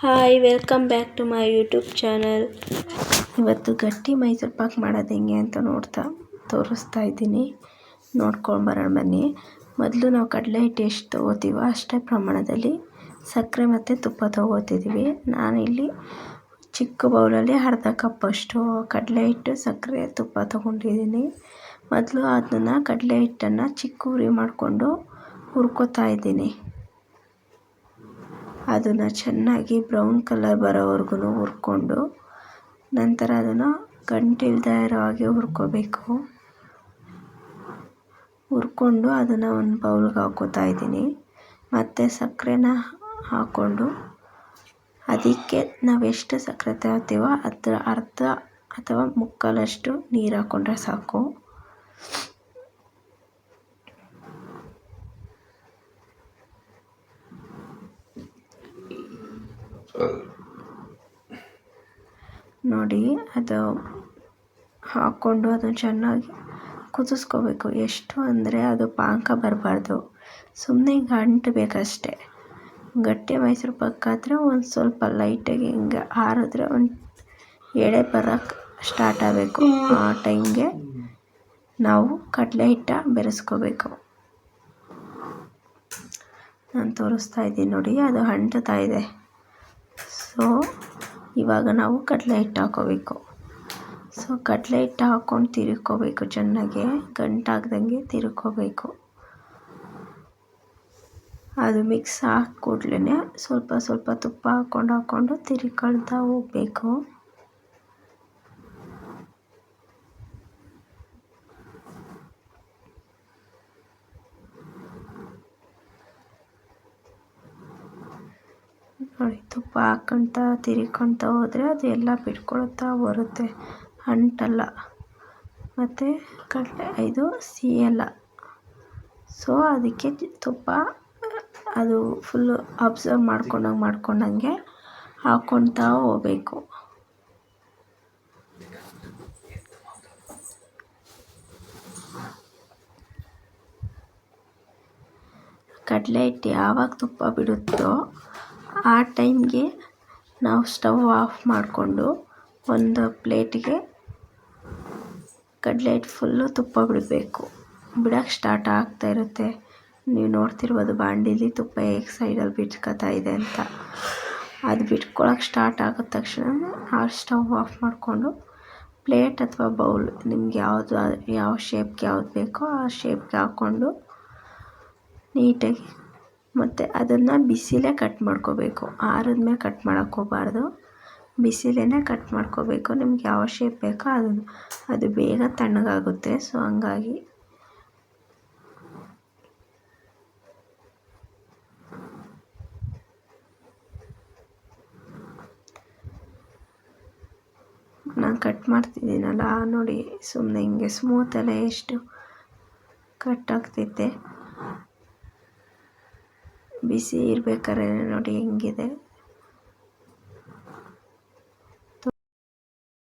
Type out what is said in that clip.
Hi welcome back to my YouTube channel ಇವತ್ತು ಗಟ್ಟಿ ಮೈಸೂರು ಪಾಕ್ ಮಾಡೋದು ಹೆಂಗೆ ಅಂತ ನೋಡ್ತಾ ತೋರಿಸ್ತಾ ಇದ್ದೀನಿ. ನೋಡ್ಕೊಂಡು ಬರೋಣ ಬನ್ನಿ. ಮೊದಲು ನಾವು ಕಡಲೆ ಹಿಟ್ಟು ಎಷ್ಟು ತೊಗೋತೀವೋ ಅಷ್ಟೇ ಪ್ರಮಾಣದಲ್ಲಿ ಸಕ್ಕರೆ ಮತ್ತು ತುಪ್ಪ ತೊಗೋತಿದ್ದೀವಿ ನಾನಿಲ್ಲಿ ಚಿಕ್ಕ ಬೌಲಲ್ಲಿ ಅರ್ಧ ಕಪ್ಪಷ್ಟು ಕಡಲೆ ಹಿಟ್ಟು, ಸಕ್ಕರೆ, ತುಪ್ಪ ತೊಗೊಂಡಿದ್ದೀನಿ. ಮೊದಲು ಅದನ್ನು ಕಡಲೆ ಹಿಟ್ಟನ್ನು ಚಿಕ್ಕ ಉರಿ ಮಾಡಿಕೊಂಡು ಹುರ್ಕೋತಾ ಇದ್ದೀನಿ. ಅದನ್ನು ಚೆನ್ನಾಗಿ ಬ್ರೌನ್ ಕಲರ್ ಬರೋವರೆಗೂ ಹುರ್ಕೊಂಡು ನಂತರ ಅದನ್ನು ಗಂಟಿಲ್ದೇ ಇರೋ ಹಾಗೆ ಹುರ್ಕೋಬೇಕು. ಹುರ್ಕೊಂಡು ಅದನ್ನು ಒಂದು ಬೌಲ್ಗೆ ಹಾಕೋತಾ ಇದ್ದೀನಿ. ಮತ್ತು ಸಕ್ಕರೆನ ಹಾಕ್ಕೊಂಡು ಅದಕ್ಕೆ ನಾವು ಎಷ್ಟು ಸಕ್ಕರೆ ತಗೋತೀವೋ ಅದರ ಅರ್ಧ ಅಥವಾ ಮುಕ್ಕಾಲಷ್ಟು ನೀರು ಹಾಕ್ಕೊಂಡ್ರೆ ಸಾಕು. ನೋಡಿ, ಅದು ಹಾಕ್ಕೊಂಡು ಅದನ್ನು ಚೆನ್ನಾಗಿ ಕುದಿಸ್ಕೋಬೇಕು. ಎಷ್ಟು ಅಂದರೆ ಅದು ಪಾಕ ಬರಬಾರ್ದು. ಸುಮ್ಮನೆ ಗಂಟು ಬೇಕಷ್ಟೆ. ಗಟ್ಟಿ ಮೈಸೂರು ಪಾಕ್ ಆದರೆ ಒಂದು ಸ್ವಲ್ಪ ಲೈಟಾಗಿ ಹಿಂಗೆ ಆರಿದ್ರೆ ಒಂದು ಎಳೆ ಬರೋಕ್ಕೆ ಸ್ಟಾರ್ಟ್ ಆಗಬೇಕು. ಆ ಟೈಮ್ಗೆ ನಾವು ಕಡಲೆ ಹಿಟ್ಟ ಬೆರೆಸ್ಕೋಬೇಕು. ನಾನು ತೋರಿಸ್ತಾ ಇದ್ದೀನಿ ನೋಡಿ, ಅದು ಅಂಟುತ್ತಾ ಇದೆ. ಸೊ, ಇವಾಗ ನಾವು ಕಡಲೆ ಹಿಟ್ಟು ಹಾಕೋಬೇಕು. ಸೊ, ಕಡಲೆ ಹಿಟ್ಟು ಹಾಕ್ಕೊಂಡು ತಿರುಗ್ಕೋಬೇಕು ಚೆನ್ನಾಗಿ. ಗಂಟಾಗ್ದಂಗೆ ತಿರುಗ್ಕೋಬೇಕು ಅದು ಮಿಕ್ಸ್ ಹಾಕಿ ಸ್ವಲ್ಪ ಸ್ವಲ್ಪ ತುಪ್ಪ ಹಾಕ್ಕೊಂಡು ಹಾಕ್ಕೊಂಡು ತಿರ್ಕೊಳ್ತಾ ಹೋಗಬೇಕು. ನೋಡಿ ತುಪ್ಪ ಹಾಕ್ಕೊಳ್ತಾ ತಿರ್ಕೊಳ್ತಾ ಹೋದರೆ ಅದು ಎಲ್ಲ ಬಿಟ್ಕೊಳ್ತಾ ಬರುತ್ತೆ. ಅಂಟಲ್ಲ. ಮತ್ತು ಕಡಲೆ ಇದು ಸಿಹಿಯಲ್ಲ ಸೊ ಅದಕ್ಕೆ ತುಪ್ಪ, ಅದು ಫುಲ್ಲು ಅಬ್ಸರ್ವ್ ಮಾಡ್ಕೊಂಡಂಗೆ ಮಾಡ್ಕೊಂಡಂಗೆ ಹಾಕ್ಕೊಳ್ತಾ ಹೋಗ್ಬೇಕು. ಕಡಲೆ ಹಿಟ್ಟು ಯಾವಾಗ ತುಪ್ಪ ಬಿಡುತ್ತೋ ಆ ಟೈಮ್ಗೆ ನಾವು ಸ್ಟವ್ ಆಫ್ ಮಾಡಿಕೊಂಡು ಒಂದು ಪ್ಲೇಟಿಗೆ ಕಡಲೆ ಹಿಟ್ಟು ಫುಲ್ಲು ತುಪ್ಪ ಬಿಡಬೇಕು. ಬಿಡೋಕ್ಕೆ ಸ್ಟಾರ್ಟ್ ಆಗ್ತಾ ಇರುತ್ತೆ. ನೀವು ನೋಡ್ತಿರ್ಬೋದು ಬಾಂಡಿಲಿ ತುಪ್ಪ ಹೇಗೆ ಸೈಡಲ್ಲಿ ಬಿಟ್ಕೋತಾ ಇದೆ ಅಂತ. ಅದು ಬಿಟ್ಕೊಳಕ್ಕೆ ಸ್ಟಾರ್ಟ್ ಆಗೋ ತಕ್ಷಣ ಆ ಸ್ಟವ್ ಆಫ್ ಮಾಡಿಕೊಂಡು ಪ್ಲೇಟ್ ಅಥವಾ ಬೌಲ್ ನಿಮ್ಗೆ ಯಾವುದು, ಯಾವ ಶೇಪ್ಗೆ ಯಾವ್ದು ಬೇಕೋ ಆ ಶೇಪ್ಗೆ ಹಾಕ್ಕೊಂಡು ನೀಟಾಗಿ ಮತ್ತು ಅದನ್ನು ಬಿಸಿಲೇ ಕಟ್ ಮಾಡ್ಕೋಬೇಕು. ಆರಿದ್ಮೇಲೆ ಕಟ್ ಮಾಡೋಕ್ಕೆ ಹೋಗಬಾರ್ದು. ಬಿಸಿಲೇ ಕಟ್ ಮಾಡ್ಕೋಬೇಕು. ನಿಮ್ಗೆ ಯಾವ ಶೇಪ್ ಬೇಕೋ ಅದನ್ನು. ಅದು ಬೇಗ ತಣ್ಣಗಾಗುತ್ತೆ. ಸೊ ಹಂಗಾಗಿ ನಾನು ಕಟ್ ಮಾಡ್ತಿದ್ದೀನಲ್ಲ, ನೋಡಿ ಸುಮ್ಮನೆ ಹಿಂಗೆ ಸ್ಮೂತಲ್ಲೇ ಎಷ್ಟು ಕಟ್ ಆಗ್ತೈತೆ ಬಿಸಿ ಇರ್ಬೇಕಾದ್ರೆ ನೋಡಿ ಹೆಂಗಿದೆ.